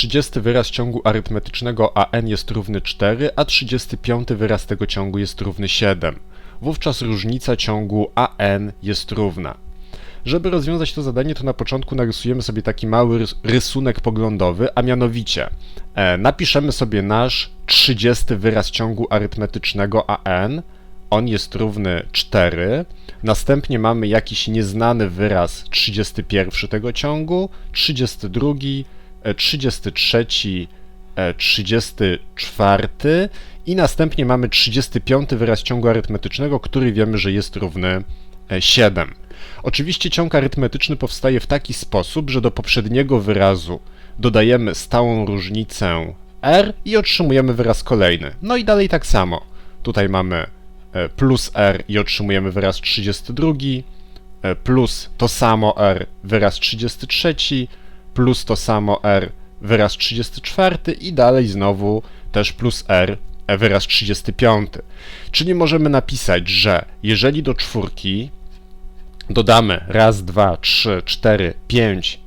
30 wyraz ciągu arytmetycznego an jest równy 4, a 35 wyraz tego ciągu jest równy 7. Wówczas różnica ciągu an jest równa. Żeby rozwiązać to zadanie, to na początku narysujemy sobie taki mały rys- rysunek poglądowy, a mianowicie e, napiszemy sobie nasz 30 wyraz ciągu arytmetycznego an. On jest równy 4. Następnie mamy jakiś nieznany wyraz 31 tego ciągu, 32, e, 33, e, 34 i następnie mamy 35 wyraz ciągu arytmetycznego, który wiemy, że jest równy e, 7. Oczywiście ciąg arytmetyczny powstaje w taki sposób, że do poprzedniego wyrazu dodajemy stałą różnicę r i otrzymujemy wyraz kolejny. No i dalej tak samo. Tutaj mamy e, plus r i otrzymujemy wyraz 32, e, plus to samo r, wyraz 33, plus to samo r, wyraz 34 i dalej znowu też plus r, wyraz 35. Czyli możemy napisać, że jeżeli do czwórki dodamy raz, dwa, trzy, cztery, pięć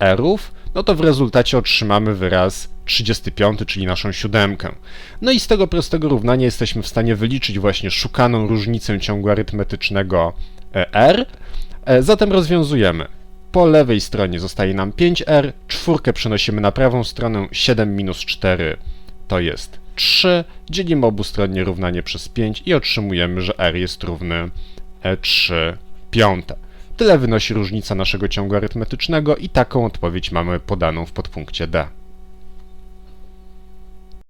erów, no to w rezultacie otrzymamy wyraz 35, czyli naszą siódemkę. No i z tego prostego równania jesteśmy w stanie wyliczyć właśnie szukaną różnicę ciągu arytmetycznego e, r. E, Zatem rozwiązujemy. Po lewej stronie zostaje nam 5r, czwórkę przenosimy na prawą stronę, 7 minus 4 to jest 3, dzielimy obustronnie równanie przez 5 i otrzymujemy, że r jest równy e, 3 piąte. Tyle wynosi różnica naszego ciągu arytmetycznego i taką odpowiedź mamy podaną w podpunkcie D.